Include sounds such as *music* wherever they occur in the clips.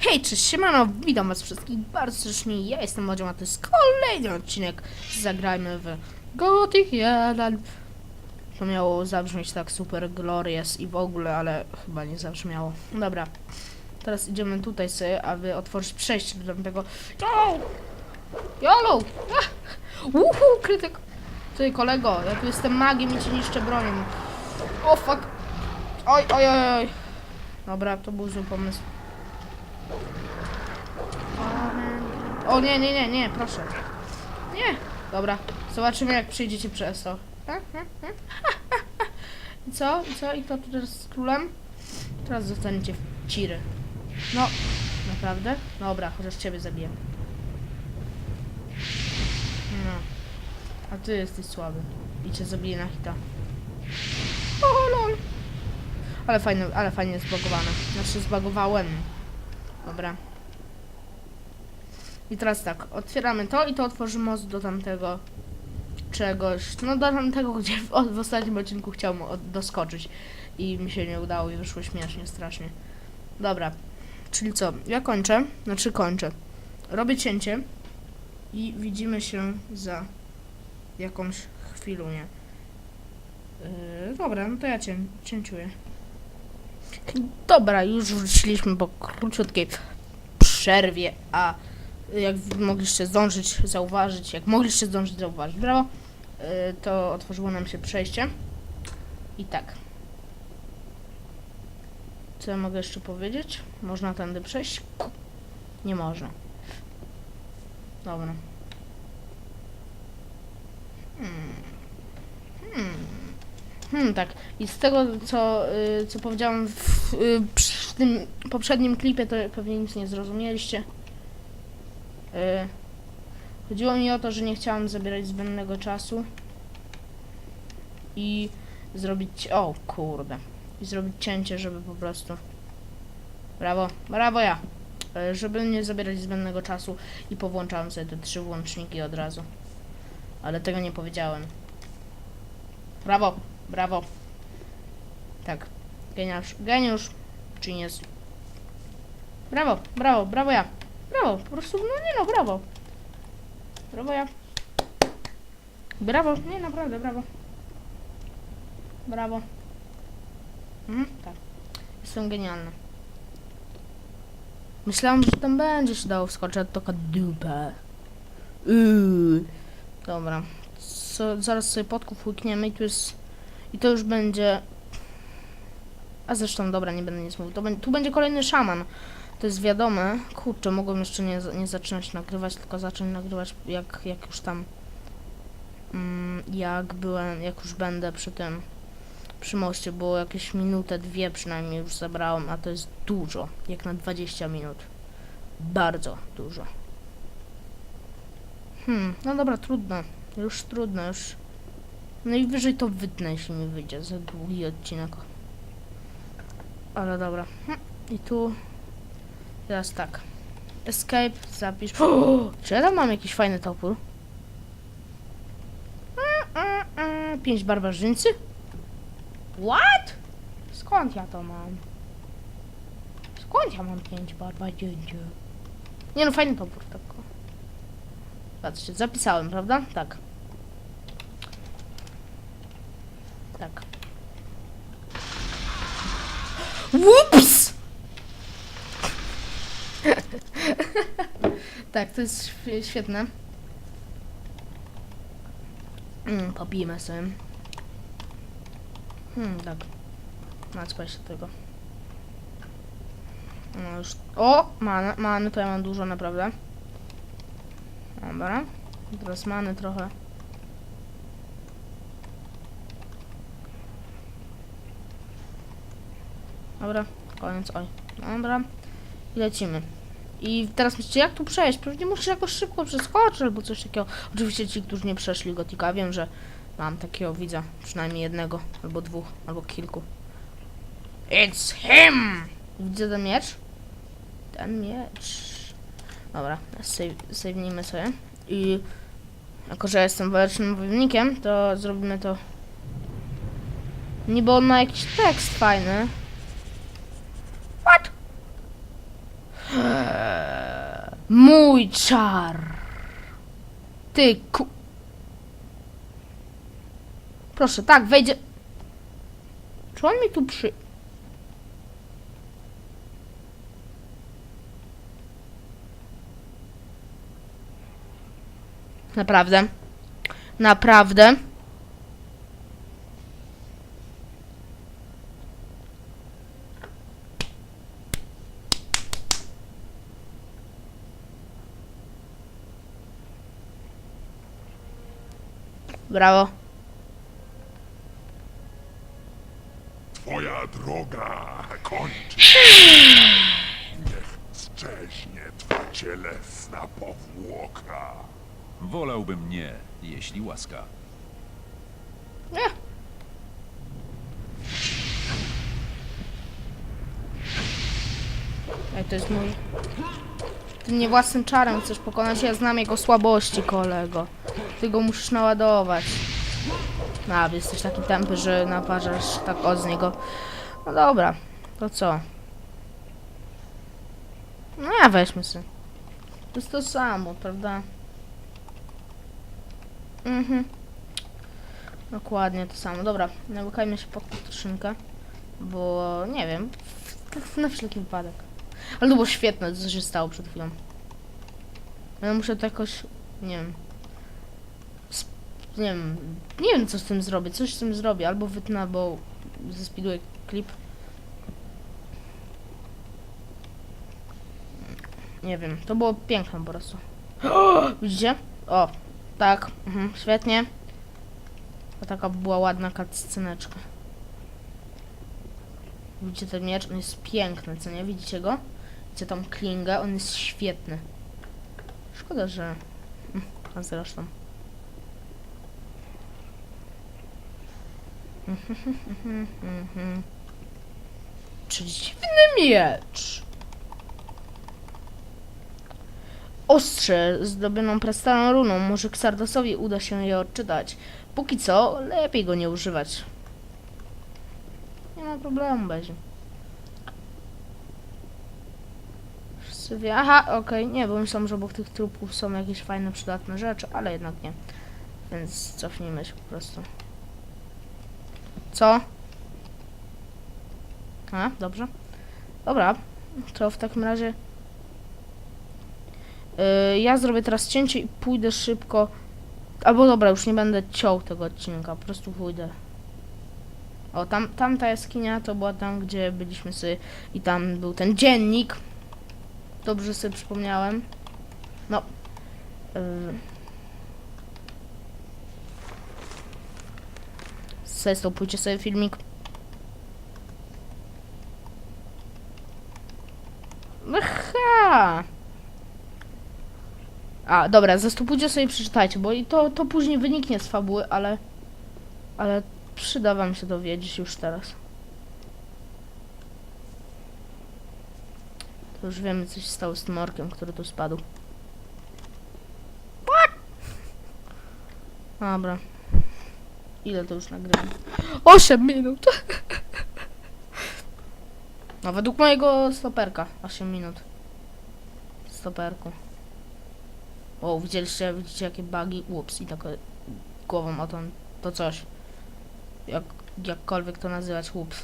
Hej, cześć, siemano, witam was wszystkich bardzo serdecznie, ja jestem Madzio, a to jest kolejny odcinek Zagrajmy w Gothic 1 To miało zabrzmieć tak super glorious i w ogóle, ale chyba nie zabrzmiało Dobra, teraz idziemy tutaj sobie, aby otworzyć przejście do tamtego Yo! Jolo! Ah! Uhu, krytyk! Ty kolego, ja tu jestem magiem i cię niszczę bronią O fuck! Oj, oj, oj, oj Dobra, to był zły pomysł o nie, nie, nie, nie, proszę. Nie. Dobra, zobaczymy jak przyjdziecie przez to. I co? I co? I tu teraz z królem? Teraz zostaniecie w ciry. No, naprawdę? Dobra, chociaż ciebie zabiję. No. A ty jesteś słaby. I cię zabiję na hita. O lol. Ale fajnie, ale fajnie zbagowane. Znaczy zbagowałem. Dobra. I teraz tak, otwieramy to i to otworzy most do tamtego czegoś, no do tamtego, gdzie w, w ostatnim odcinku chciałem od- doskoczyć i mi się nie udało i wyszło śmiesznie, strasznie. Dobra, czyli co, ja kończę, znaczy kończę. Robię cięcie i widzimy się za jakąś chwilunię. Yy, dobra, no to ja cię, cięciuję. Dobra, już wróciliśmy po króciutkiej przerwie, a jak mogliście zdążyć zauważyć, jak mogliście zdążyć zauważyć, brawo, yy, to otworzyło nam się przejście. I tak. Co ja mogę jeszcze powiedzieć? Można tędy przejść? Nie można. Dobra. Hmm. Hmm, tak. I z tego, co, y, co powiedziałam w, y, tym poprzednim klipie, to pewnie nic nie zrozumieliście. Y, chodziło mi o to, że nie chciałam zabierać zbędnego czasu i zrobić. O kurde. I zrobić cięcie, żeby po prostu. Brawo, brawo ja. Y, żeby nie zabierać zbędnego czasu i powłączałem sobie te trzy włączniki od razu. Ale tego nie powiedziałem. Brawo, brawo. Tak. Geniusz, geniusz. Genius. Brawo, brawo, brawo ja. Brawo, po prostu, no nie no, brawo. Brawo ja. Brawo, nie naprawdę, brawo. Brawo. Mhm, tak. Jestem genialny. Myślałam, że tam będzie się dało wskoczyć, a to taka. Uuu. Dobra. Co, zaraz sobie podków łykniemy i tu jest... I to już będzie... A zresztą, dobra, nie będę nic mówił. To będzie, tu będzie kolejny szaman. To jest wiadome. Kurczę, mogłem jeszcze nie, nie zaczynać nagrywać, tylko zacząć nagrywać jak, jak już tam... Mm, jak byłem, jak już będę przy tym... Przy moście, bo jakieś minutę, dwie przynajmniej już zabrałem, a to jest dużo. Jak na 20 minut. Bardzo dużo. Hmm, no dobra, trudno. Już trudno, już. Najwyżej to wytnę, jeśli mi wyjdzie za długi odcinek. Ale dobra. Hm, I tu. Teraz tak. Escape, zapisz. O, *gasps* czy ja tam mam jakiś fajny topór? Mm, mm, mm, Pięć barbarzyńcy? What? Skąd ja to mam? Skąd ja mam pięć barbarzyńcy? Nie no, fajny topór, tak. Patrzcie, zapisałem, prawda? Tak. Tak. Ups! *laughs* tak, to jest świe- świetne. Mm, popijmy sobie. Hmm, tak. Naćpaj się tego. No już. O! Many, many, to ja mam dużo, naprawdę. Dobra. Teraz many trochę. Dobra, koniec, oj. Dobra. I lecimy. I teraz myślicie, jak tu przejść? Pewnie musisz jakoś szybko przeskoczyć albo coś takiego. Oczywiście ci, którzy nie przeszli Gotika, wiem, że mam takiego widza. Przynajmniej jednego, albo dwóch, albo kilku. It's him! Widzę ten miecz? Ten miecz. Dobra, save, save'nijmy sobie. I jako, że jestem walecznym wojownikiem, to zrobimy to... Niby on ma jakiś tekst fajny. Mój czar. Ty ku... Proszę, tak, wejdzie... Czy on mi tu przy... Naprawdę. Naprawdę. Brawo. Twoja droga kończy się. Niech szczeźnie twa cielesna powłoka. Wolałbym nie, jeśli łaska. Nie. Ej, to jest mój... Ty mnie własnym czarem chcesz pokonać, ja znam jego słabości, kolego. Ty go musisz naładować. No, a, jesteś taki tępy, że naparzasz tak od niego. No dobra, to co? No ja weźmy sobie. To jest to samo, prawda? Mhm. Dokładnie to samo. Dobra, nałykajmy się pod tą szynkę, bo nie wiem, na wszelki wypadek. Ale to było świetne, co się stało przed chwilą. Ja muszę to jakoś, nie wiem, nie wiem, nie wiem co z tym zrobię, coś z tym zrobię, albo wytnę, albo zespiduję klip. Nie wiem, to było piękne po prostu. *gasps* Widzicie? O, tak, mhm, świetnie. To taka była ładna cutsceneczka. Widzicie ten miecz? On jest piękny, co nie? Widzicie go? Widzicie tą klingę? On jest świetny. Szkoda, że... Hm, A zresztą. *laughs* Przeciwny miecz! Ostrze zdobioną prastarą runą. Może Xardasowi uda się je odczytać. Póki co, lepiej go nie używać. Nie ma problemu, będzie. Aha, okej, nie, bo myślałam, że obok tych trupów są jakieś fajne, przydatne rzeczy, ale jednak nie. Więc cofnijmy się po prostu. Co? A, dobrze. Dobra, to w takim razie... Yy, ja zrobię teraz cięcie i pójdę szybko. Albo dobra, już nie będę ciął tego odcinka, po prostu pójdę. O, tam, tamta jaskinia to była tam, gdzie byliśmy sobie i tam był ten dziennik. Dobrze sobie przypomniałem. No. Yy. Zestopujcie sobie filmik. Aha! A, dobra, zastopujcie sobie i przeczytajcie, bo i to, to później wyniknie z fabuły, ale... Ale przyda wam się dowiedzieć już teraz. To już wiemy, co się stało z tym orkiem, który tu spadł. What? Dobra. Ile to już nagrywam? 8 minut! *laughs* No, według mojego stoperka 8 minut. Stoperku. O, widzieliście, widzicie jakie bugi? Ups, i tak głową o to, to coś. Jak, jakkolwiek to nazywać, ups.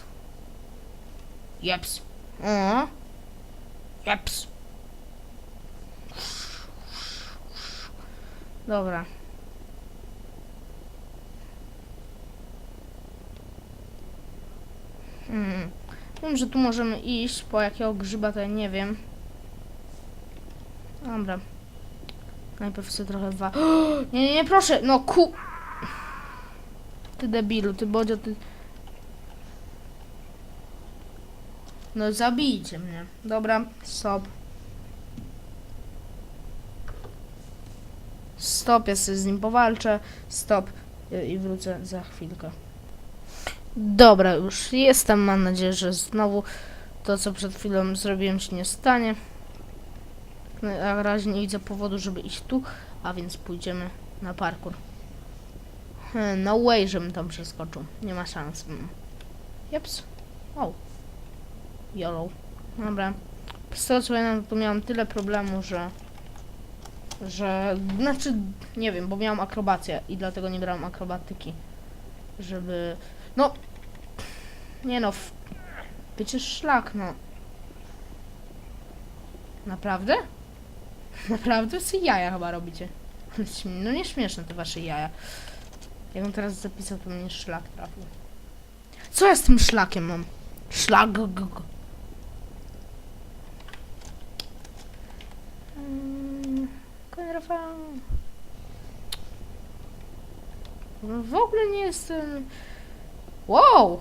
Jeps. O. Jeps. Dobra. Hmm. Wiem, że tu możemy iść, po jakiego grzyba to ja nie wiem. Dobra. Najpierw sobie trochę wa... *gasps* Nie, nie, nie, proszę! No ku... Ty debilu, ty bodzio, ty... No zabijcie mnie. Dobra, stop. Stop, ja sobie z nim powalczę. Stop. I- wrócę za chwilkę. Dobra, już jestem. Mam nadzieję, że znowu to, co przed chwilą zrobiłem, się nie stanie. Na razie nie widzę powodu, żeby iść tu, a więc pójdziemy na parkour. Hmm, No way, żebym tam przeskoczył. Nie ma szans. Mm. Jeps. YOLO. Dobra. Co pamiętam, to miałam tyle problemu, że... Że... Znaczy, nie wiem, bo miałam akrobację i dlatego nie brałam akrobatyki. Żeby... No... Nie no... w- szlak, no. Naprawdę? *laughs* Naprawdę? Co jaja chyba robicie? No nie śmieszne te wasze jaja. Jakbym teraz zapisał, to mnie szlak trafił. Co ja z tym szlakiem mam? Szlak. Konrafa. W ogóle nie jestem... Wow!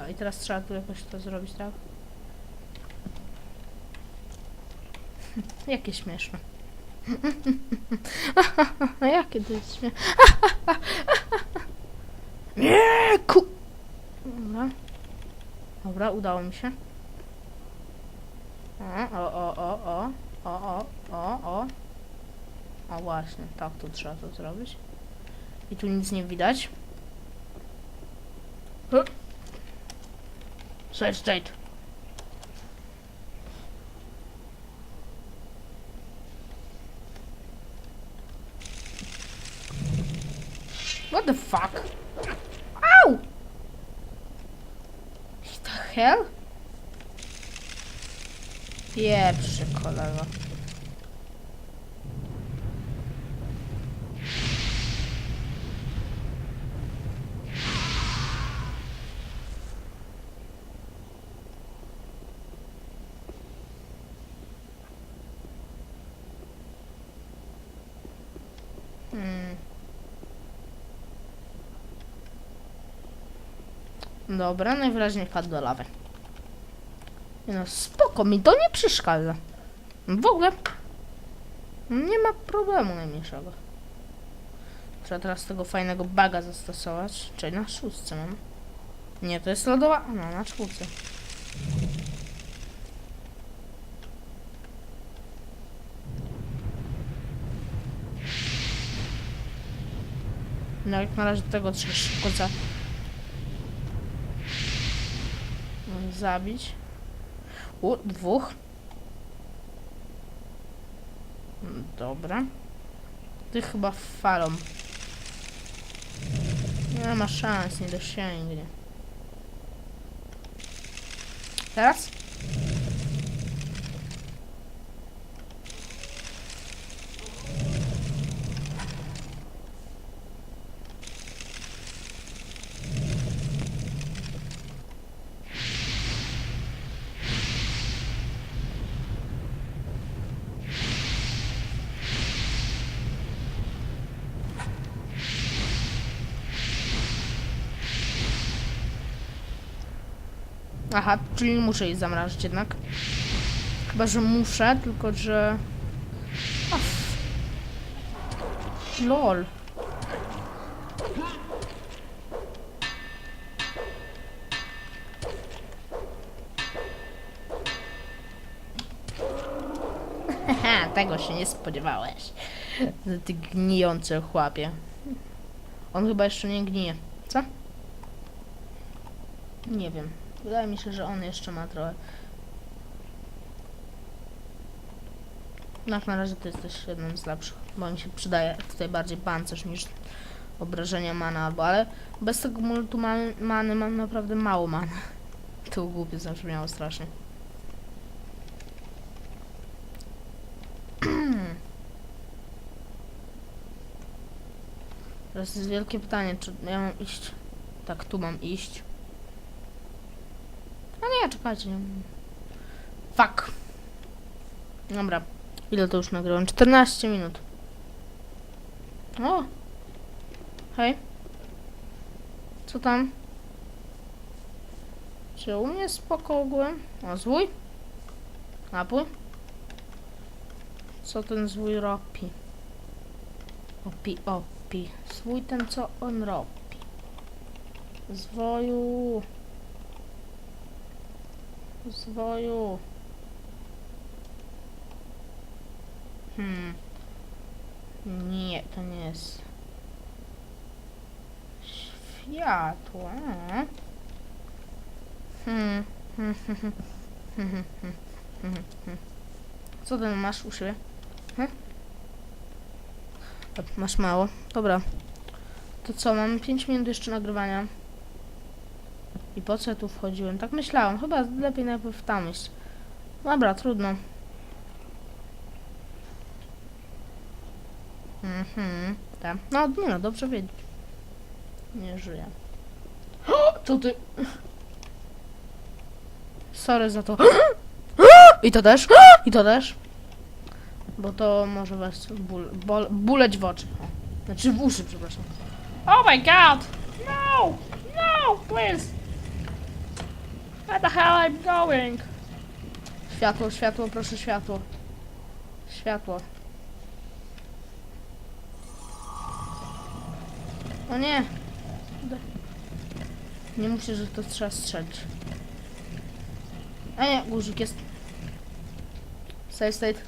A i teraz trzeba tu jakoś to zrobić, tak? *laughs* Jakie śmieszne. *laughs* Jakie to jest śmieszne. *laughs* Nie, ku... Dobra. Dobra, udało mi się. O, o, o, o, o, o, o, o. O właśnie, tak tu trzeba to zrobić. I tu nic nie widać. Hy. Side state. What the fuck? Ow! The hell? Pierwszy kolego. Hmm. Dobra, najwyraźniej wpadł do lawy. No spoko, mi to nie przeszkadza. W ogóle nie ma problemu najmniejszego. Trzeba teraz tego fajnego baga zastosować. Czyli na szóstce mam. Nie, to jest lodowa... No, na czwórce. No jak na razie tego trzeba szybko za... Zabić. U, dwóch. Mm, Dobra. Ty chyba falą. Nie ma szans, nie dosięgnie. Teraz? Aha, czyli nie muszę jej zamrażać jednak. Chyba, że muszę, tylko że... Ach. Lol. Haha, *laughs* tego się nie spodziewałeś. Ty gnijący chłapie. On chyba jeszcze nie gnije. Co? Nie wiem. Wydaje mi się, że on jeszcze ma trochę. Na razie to jest też jednym z lepszych, bo mi się przydaje tutaj bardziej pancerz niż obrażenia mana, albo ale bez tego multu man- many mam naprawdę mało many. *laughs* To głupie zabrzmiało strasznie. *clears throat* Teraz jest wielkie pytanie, czy ja mam iść? Tak, tu mam iść. A nie, czekajcie. nie. Fuck. Dobra. Ile to już nagrywam? 14 minut. O! Hej. Co tam? Czy u mnie spoko ogółem? O, zwój? Napój? Co ten zwój robi? Opi, opi. Zwój ten, co on robi? Zwoju rozwoju. Hmm. Nie, to nie jest. Światło. Hmm. Co ten masz u siebie? Hmm? Masz mało. Dobra. To co, mam 5 minut jeszcze nagrywania. I po co ja tu wchodziłem? Tak myślałam. Chyba lepiej najpierw tam iść. Dobra, trudno. Mhm, tak. No, nie no, dobrze wiedzieć. Nie żyję. Co ty? Sorry za to. I to też? I to też? Bo to może was bol, buleć w oczy. Znaczy w uszy, przepraszam. Oh my god! No! No! Please! Where the hell I'm going? Światło, światło, proszę światło. Światło. O nie! Nie myślę, że to trzeba strzelić. A nie, guzik jest. Save state.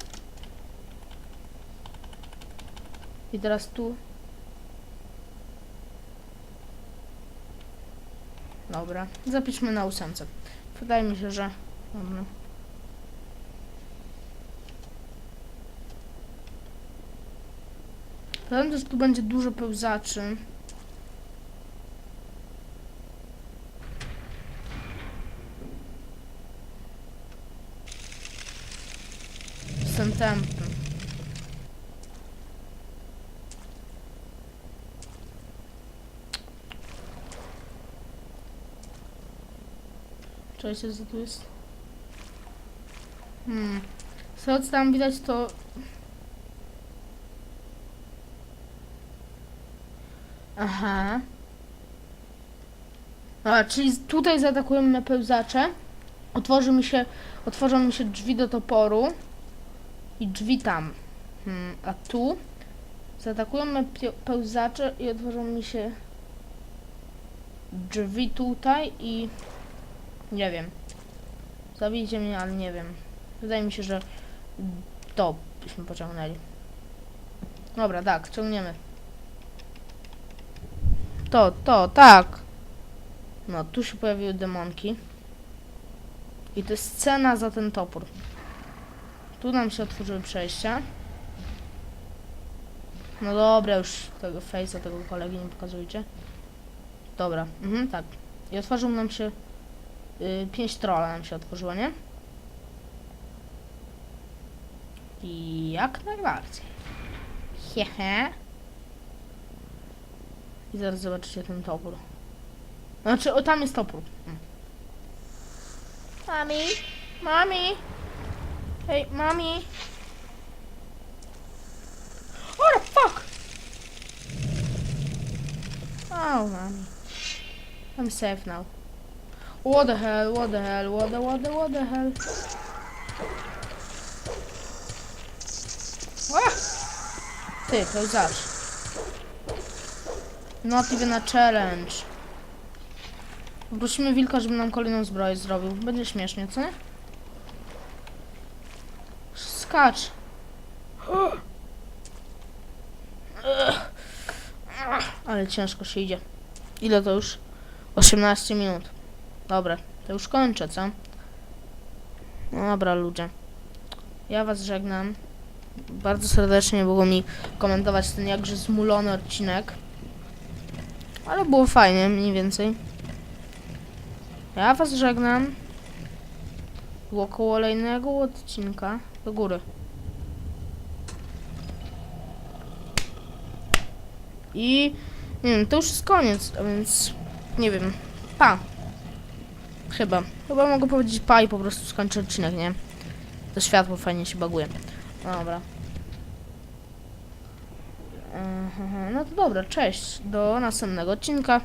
I teraz tu. Dobra, zapiszmy na ósemce. Wydaje mi się, że... Dobra. Pamiętam, że tu będzie dużo pełzaczy. Jestem tępy. Cześć, co tu jest? Hmm. Z tego co tam widać to... Aha. A, czyli tutaj zaatakują mnie pełzacze. Otworzy mi się, otworzą mi się drzwi do toporu. I drzwi tam. Hmm, a tu pie- pełzacze i otworzą mi się drzwi tutaj i nie wiem. Zabijcie mnie, ale nie wiem. Wydaje mi się, że to byśmy pociągnęli. Dobra, tak, ciągniemy. To, to, tak. No, tu się pojawiły demonki. I to jest scena za ten topór. Tu nam się otworzyły przejścia. No dobra, już tego face'a, tego kolegi nie pokazujcie. Dobra, mhm, tak. I otworzył nam się... Y, pięć trolla nam się otworzyło, nie? I jak najbardziej. Hehe. I zaraz zobaczycie ten topór. Znaczy, o tam jest topór. Mm. Mami? Mami? Hej, mami? What the fuck? Oh, mami. I'm safe now. What the hell, what the hell, what the, what the, what the hell? Ty, to zacz. Not even a challenge. Poprosimy wilka, żeby nam kolejną zbroję zrobił. Będzie śmiesznie, co? Skacz. Ale ciężko się idzie. Ile to już? 18 minut. Dobra, to już kończę, co? No dobra, ludzie. Ja was żegnam. Bardzo serdecznie było mi komentować ten jakże zmulony odcinek. Ale było fajnie, mniej więcej. Ja was żegnam. Było kolejnego odcinka do góry. I nie wiem, to już jest koniec, a więc nie wiem. Pa. Chyba. Chyba mogę powiedzieć pa i po prostu skończę odcinek, nie? To światło fajnie się baguje. No dobra. Mhm, No to dobra, cześć. Do następnego odcinka.